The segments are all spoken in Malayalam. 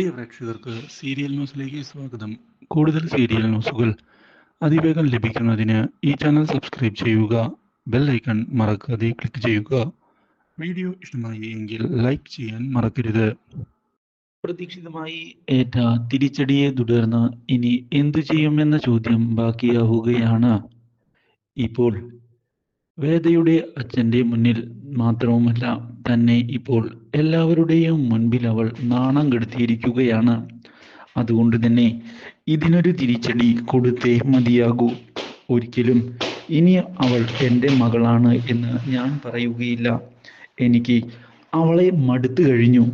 പ്രിയ പ്രേക്ഷകർക്ക് സീരിയൽ ന്യൂസിലേക്ക് സ്വാഗതം. കൂടുതൽ സീരിയൽ ന്യൂസുകൾ അതിവേഗം ലഭിക്കുന്നതിന് ഈ ചാനൽ സബ്സ്ക്രൈബ് ചെയ്യുക ബെൽ ഐക്കൺ മറക്കാതെ ക്ലിക്ക് ചെയ്യുക. വീഡിയോ ഇഷ്ടമായി എങ്കിൽ ലൈക്ക് ചെയ്യാൻ മറക്കരുത്. പ്രതീക്ഷിതമായി ഏറ്റ തിരിച്ചടിയെ തുടർന്ന് ഇനി എന്തു ചെയ്യുമെന്ന ചോദ്യം ബാക്കിയാവുകയാണ്. ഇപ്പോൾ വേദയുടെ അച്ഛന്റെ മുന്നിൽ മാത്രവുമല്ല തന്നെ ഇപ്പോൾ എല്ലാവരുടെയും മുൻപിൽ അവൾ നാണം കെടുത്തിയിരിക്കുകയാണ്. അതുകൊണ്ട് തന്നെ ഇതിനൊരു തിരിച്ചടി കൊടുത്തേ മതിയാകൂ. ഒരിക്കലും ഇനി അവൾ എന്റെ മകളാണ് എന്ന് ഞാൻ പറയുകയില്ല. എനിക്ക് അവളെ മടുത്തു കഴിഞ്ഞു.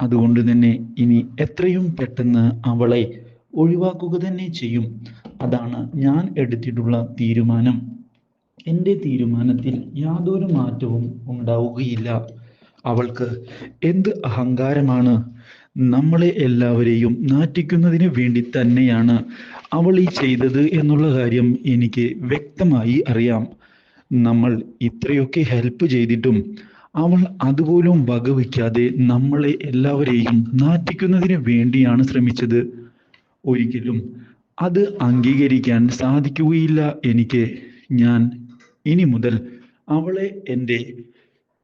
അതുകൊണ്ട് തന്നെ ഇനി എത്രയും പെട്ടെന്ന് അവളെ ഒഴിവാക്കുക തന്നെ ചെയ്യും. അതാണ് ഞാൻ എടുത്തിട്ടുള്ള തീരുമാനം. എന്റെ തീരുമാനത്തിൽ യാതൊരു മാറ്റവും ഉണ്ടാവുകയില്ല. അവൾക്ക് എന്ത് അഹങ്കാരമാണ്? നമ്മളെ എല്ലാവരെയും നാറ്റിക്കുന്നതിന് വേണ്ടി തന്നെയാണ് അവൾ ഈ ചെയ്തത് എന്നുള്ള കാര്യം എനിക്ക് വ്യക്തമായി അറിയാം. നമ്മൾ ഇത്രയൊക്കെ ഹെൽപ്പ് ചെയ്തിട്ടും അവൾ അതുപോലും വകവയ്ക്കാതെ നമ്മളെ എല്ലാവരെയും നാറ്റിക്കുന്നതിന് വേണ്ടിയാണ് ശ്രമിച്ചത്. ഒരിക്കലും അത് അംഗീകരിക്കാൻ സാധിക്കുകയില്ല എനിക്ക്. ഞാൻ ഇനി മുതൽ അവളെ എന്റെ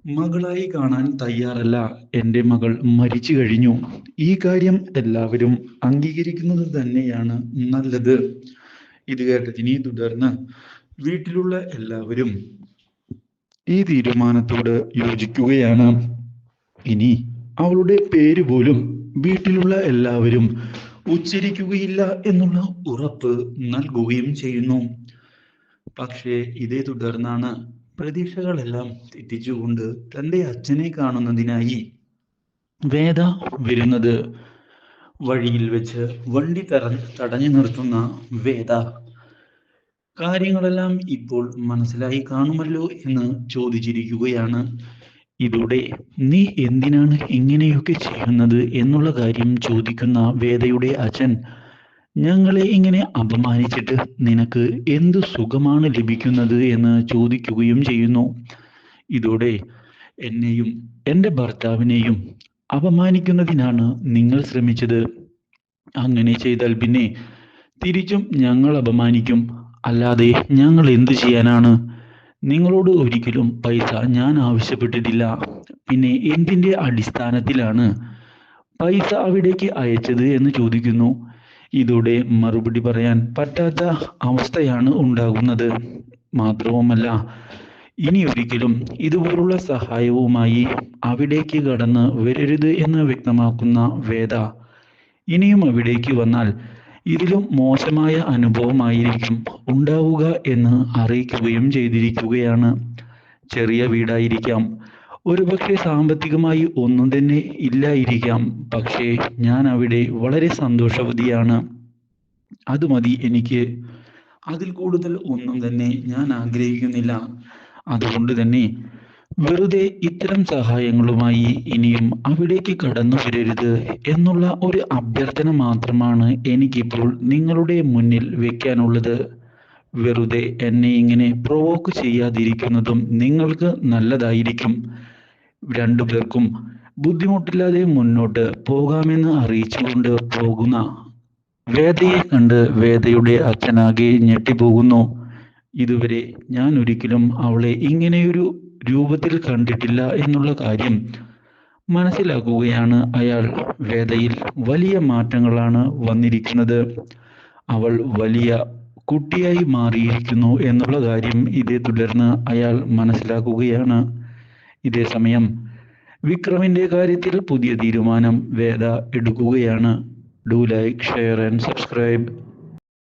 മകളായി കാണാൻ തയ്യാറല്ല. എന്റെ മകൾ മരിച്ചു കഴിഞ്ഞു. ഈ കാര്യം എല്ലാവരും അംഗീകരിക്കുന്നത് തന്നെയാണ് നല്ലത്. ഇത് കേട്ടതിനെ തുടർന്ന് വീട്ടിലുള്ള എല്ലാവരും ഈ തീരുമാനത്തോട് യോജിക്കുകയാണ്. ഇനി അവളുടെ പേര് പോലും വീട്ടിലുള്ള എല്ലാവരും ഉച്ചരിക്കുകയില്ല എന്നുള്ള ഉറപ്പ് നൽകുകയും ചെയ്യുന്നു. പക്ഷേ ഇതേ തുടർന്നാണ് പ്രതീക്ഷകളെല്ലാം തെറ്റിച്ചുകൊണ്ട് തന്റെ അച്ഛനെ കാണുന്നതിനായി വേദ വരുന്നത്. വഴിയിൽ വെച്ച് വണ്ടി തറ തടഞ്ഞു നിർത്തുന്ന വേദ. കാര്യങ്ങളെല്ലാം ഇപ്പോൾ മനസ്സിലായി കാണുമല്ലോ എന്ന് ചോദിച്ചിരിക്കുകയാണ്. ഇതോടെ നീ എന്തിനാണ് ഇങ്ങനെയൊക്കെ ചെയ്യുന്നത്? എന്നുള്ള കാര്യം ചോദിക്കുന്ന വേദയുടെ അച്ഛൻ ഞങ്ങളെ ഇങ്ങനെ അപമാനിച്ചിട്ട് നിനക്ക് എന്ത് സുഖമാണ് ലഭിക്കുന്നത് എന്ന് ചോദിക്കുകയും ചെയ്യുന്നു. ഇതോടെ എന്നെയും എന്റെ ഭർത്താവിനെയും അപമാനിക്കുന്നതിനാണ് നിങ്ങൾ ശ്രമിച്ചത്. അങ്ങനെ ചെയ്താൽ പിന്നെ തിരിച്ചും ഞങ്ങൾ അപമാനിക്കും. അല്ലാതെ ഞങ്ങൾ എന്തു ചെയ്യാനാണ്? നിങ്ങളോട് ഒരിക്കലും പൈസ ഞാൻ ആവശ്യപ്പെട്ടിട്ടില്ല. പിന്നെ എന്തിന്റെ അടിസ്ഥാനത്തിലാണ് പൈസ അവിടേക്ക് അയച്ചത് എന്ന് ചോദിക്കുന്നു. ഇതോടെ മറുപടി പറയാൻ പറ്റാത്ത അവസ്ഥയാണ് ഉണ്ടാകുന്നത്. മാത്രവുമല്ല ഇനി ഒരിക്കലും ഇതുപോലുള്ള സഹായവുമായി അവിടേക്ക് കടന്ന് വരരുത് എന്ന് വ്യക്തമാക്കുന്ന വേദ ഇനിയും അവിടേക്ക് വന്നാൽ ഇതിലും മോശമായ അനുഭവമായിരിക്കും ഉണ്ടാവുക എന്ന് അറിയിക്കുകയും ചെയ്തിരിക്കുകയാണ്. ചെറിയ വീടായിരിക്കാം. ഒരുപക്ഷെ സാമ്പത്തികമായി ഒന്നും തന്നെ ഇല്ലായിരിക്കാം. പക്ഷേ ഞാൻ അവിടെ വളരെ സന്തോഷവതിയാണ്. അത് മതി എനിക്ക്. അതിൽ കൂടുതൽ ഒന്നും തന്നെ ഞാൻ ആഗ്രഹിക്കുന്നില്ല. അതുകൊണ്ട് തന്നെ വെറുതെ ഇത്തരം സഹായങ്ങളുമായി ഇനിയും അവിടേക്ക് കടന്നു വരരുത് എന്നുള്ള ഒരു അഭ്യർത്ഥന മാത്രമാണ് എനിക്കിപ്പോൾ നിങ്ങളുടെ മുന്നിൽ വെക്കാനുള്ളത്. വെറുതെ എന്നെ ഇങ്ങനെ പ്രൊവോക്ക് ചെയ്യാതിരിക്കുന്നതും നിങ്ങൾക്ക് നല്ലതായിരിക്കും. രണ്ടുപേർക്കും ബുദ്ധിമുട്ടില്ലാതെ മുന്നോട്ട് പോകാമെന്ന് അറിയിച്ചുകൊണ്ട് പോകുന്ന വേദയെ കണ്ട് വേദയുടെ അച്ഛനാകെ ഞെട്ടിപ്പോകുന്നു. ഇതുവരെ ഞാൻ ഒരിക്കലും അവളെ ഇങ്ങനെയൊരു രൂപത്തിൽ കണ്ടിട്ടില്ല എന്നുള്ള കാര്യം മനസ്സിലാക്കുകയാണ് അയാൾ. വേദയിൽ വലിയ മാറ്റങ്ങളാണ് വന്നിരിക്കുന്നത്. അവൾ വലിയ കുട്ടിയായി മാറിയിരിക്കുന്നു എന്നുള്ള കാര്യം ഇതേ തുടർന്ന് അയാൾ മനസ്സിലാക്കുകയാണ്. ഇതേ സമയം വിക്രമിന്റെ കാര്യത്തിൽ പുതിയ തീരുമാനം വേദ എടുക്കുകയാണ്. Do like share and subscribe